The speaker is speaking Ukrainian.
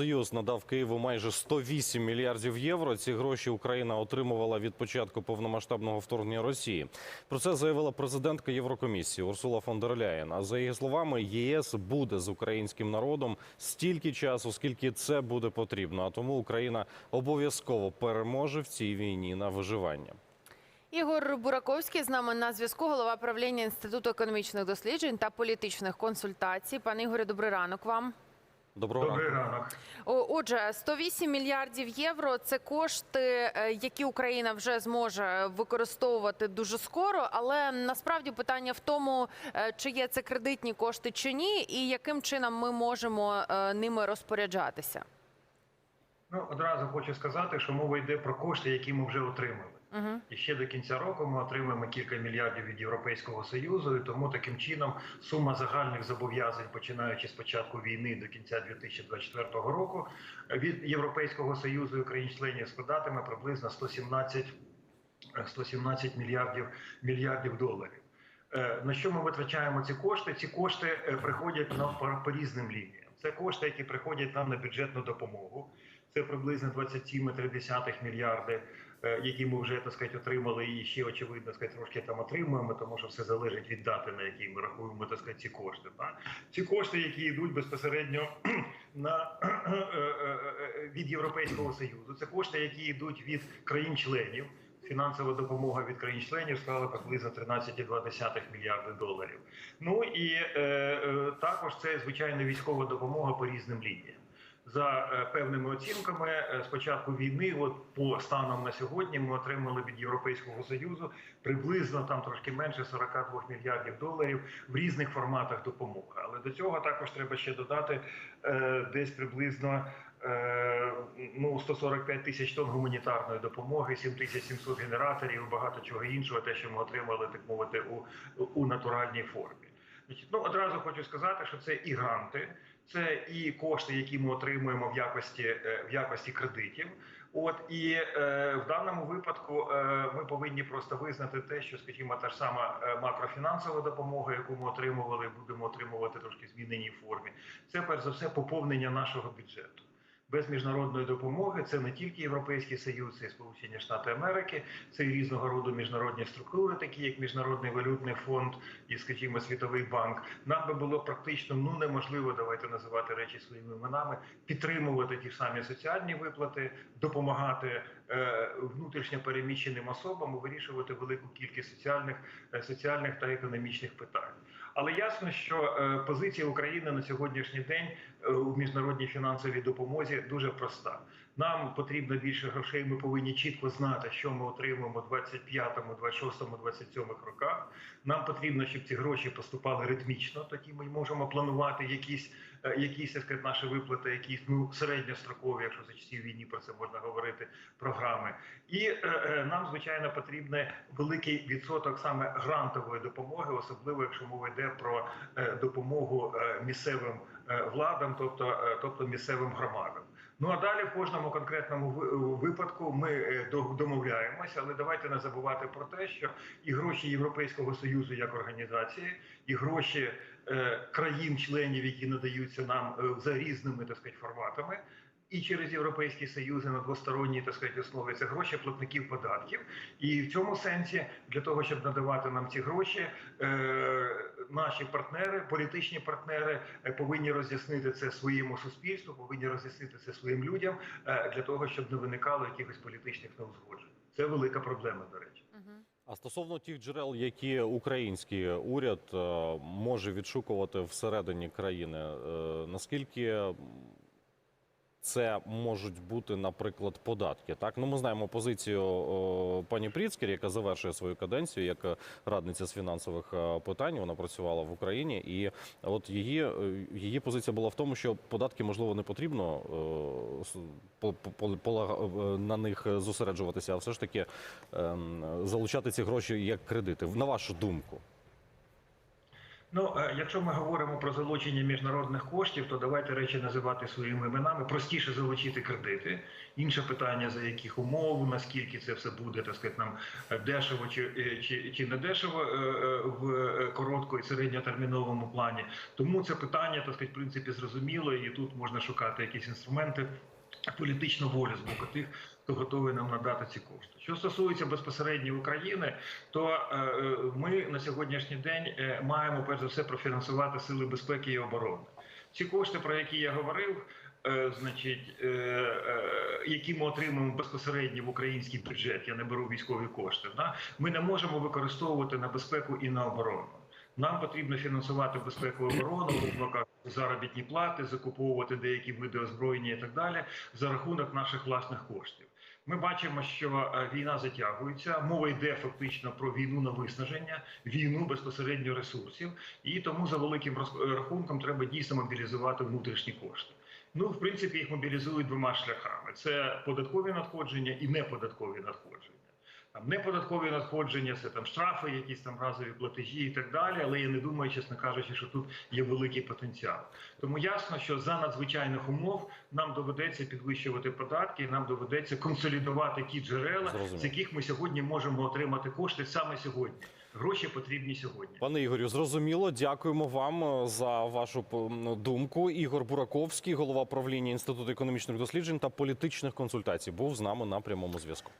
Євросоюз надав Києву майже 108 мільярдів євро. Ці гроші Україна отримувала від початку повномасштабного вторгнення Росії. Про це заявила президентка Єврокомісії Урсула фон дер Ляєн. А за її словами, ЄС буде з українським народом стільки часу, скільки це буде потрібно. А тому Україна обов'язково переможе в цій війні на виживання. Ігор Бураковський з нами на зв'язку, голова правління Інституту економічних досліджень та політичних консультацій. Пане Ігоре, добрий ранок вам. Доброго ранку. Добрий ранок. Отже, 108 мільярдів євро це кошти, е, які Україна вже зможе використовувати дуже скоро. Але насправді питання в тому, е, чи є це кредитні кошти чи ні, і яким чином ми можемо е, ними розпоряджатися. Ну одразу хочу сказати, що мова йде про кошти, які ми вже отримали. Угу. І ще до кінця року ми отримаємо кілька мільярдів від Європейського союзу. І тому таким чином сума загальних зобов'язань, починаючи з початку війни до кінця 2024 року, від Європейського союзу і країн-членів складатиме приблизно 117, е, 117 мільярдів мільярдів доларів. Е, На що ми витрачаємо ці кошти? Ці кошти е, приходять нам по, по різним лініям. Це кошти, які приходять нам на бюджетну допомогу. Це приблизно 27,3 мільярди, е, які ми вже так сказати, отримали, і ще очевидно так сказати, трошки там отримуємо, тому що все залежить від дати, на якій ми рахуємо так сказати, ці кошти. Так? Ці кошти, які йдуть безпосередньо на е, е, від Європейського союзу, це кошти, які йдуть від країн-членів. Фінансова допомога від країн-членів склала приблизно 13,2 мільярди доларів. Ну і е, е, також це звичайно військова допомога по різним лініям. За е, певними оцінками, е, з початку війни, от по станом на сьогодні, ми отримали від Європейського союзу приблизно там трошки менше 42 мільярдів доларів в різних форматах допомоги. Але до цього також треба ще додати е, десь приблизно ну 145 тисяч тонн гуманітарної допомоги, 7700 генераторів, багато чого іншого, те, що ми отримали, так мовити, у, у натуральній формі. Ну одразу хочу сказати, що це і гранти, це і кошти, які ми отримуємо в якості е, в якості кредитів. От і е, в даному випадку е, ми повинні просто визнати те, що, скажімо, та ж сама е, макрофінансова допомога, яку ми отримували, будемо отримувати трошки зміненій формі. Це перш за все поповнення нашого бюджету. Без міжнародної допомоги це не тільки Європейський Союз, це і Сполучені Штати Америки, це і різного роду міжнародні структури, такі як Міжнародний валютний фонд і, скажімо, Світовий банк. Нам би було практично ну неможливо давайте називати речі своїми іменами, підтримувати ті ж самі соціальні виплати, допомагати е, внутрішньо переміщеним особам вирішувати велику кількість соціальних, е, соціальних та економічних питань. Але ясно, що е, позиція України на сьогоднішній день е, у міжнародній фінансовій допомозі дуже проста. Нам потрібно більше грошей. Ми повинні чітко знати, що ми отримуємо у 25-му, 26-му, 27-му роках. Нам потрібно, щоб ці гроші поступали ритмічно. Тоді ми можемо планувати якісь, е, якісь сказати, наші виплати, якісь ну середньострокові, якщо за часів війни про це можна говорити. Програми, і е, е, нам звичайно потрібен великий відсоток саме грантової допомоги, особливо якщо мова йде про е, допомогу е, місцевим е, владам, тобто, е, тобто місцевим громадам. Ну а далі в кожному конкретному випадку ми е, домовляємося, але давайте не забувати про те, що і гроші Європейського союзу як організації, і гроші е, країн-членів, які надаються нам е, за різними так сказати, форматами. І через європейський союз і на двосторонній так сказати, основі це гроші платників податків, і в цьому сенсі для того, щоб надавати нам ці гроші, е, наші партнери, політичні партнери, е, повинні роз'яснити це своєму суспільству, повинні роз'яснити це своїм людям е, для того, щоб не виникало якихось політичних неузгоджень. Це велика проблема, до речі. А стосовно тих джерел, які український уряд е, може відшукувати всередині країни, наскільки це можуть бути, наприклад, податки? Так, ну ми знаємо позицію е, пані Пріцкер, яка завершує свою каденцію як радниця з фінансових е, питань. Вона працювала в Україні, і от її, е, її позиція була в тому, що податки можливо не потрібно е, по- по- на них зосереджуватися, а все ж таки ем, залучати ці гроші як кредити. На вашу думку, Ну, е, якщо ми говоримо про залучення міжнародних коштів, то давайте речі називати своїми іменами. Простіше залучити кредити. Інше питання за яких умов, наскільки це все буде, так сказати, нам е, дешево чи, е, чи, чи не дешево в коротко і середньотерміновому плані. Тому це питання, так сказати, в принципі, зрозуміло, і тут можна шукати якісь інструменти. Політичну волю з боку тих, хто готовий нам надати ці кошти. Що стосується безпосередньо України, то е, е, ми на сьогоднішній день е, маємо перш за все профінансувати сили безпеки і оборони. Ці кошти, про які я говорив, значить, які ми отримуємо безпосередньо в український бюджет, я не беру військові кошти. Да? Ми не можемо використовувати на безпеку і на оборону. Нам потрібно фінансувати безпеку оборону, заробітні плати, закуповувати деякі види озброєння і так далі за рахунок наших власних коштів. Ми бачимо, що е, війна затягується. Мова йде фактично про війну на виснаження, війну безпосередньо ресурсів, і тому за великим роз- рахунком треба дійсно мобілізувати внутрішні кошти. Ну, в принципі, їх мобілізують двома шляхами: це податкові надходження і неподаткові надходження. Там неподаткові надходження, це там штрафи, якісь там разові платежі і так далі. Але я не думаю, чесно кажучи, що тут є великий потенціал. Тому ясно, що за надзвичайних умов нам доведеться підвищувати податки, нам доведеться консолідувати ті джерела, Зрозуміло. з яких ми сьогодні можемо отримати кошти саме сьогодні. Гроші потрібні сьогодні. Пане Ігорю, зрозуміло. Дякуємо вам е, за вашу думку. Ігор Бураковський, голова правління Інституту економічних досліджень та політичних консультацій, був з нами на прямому зв'язку.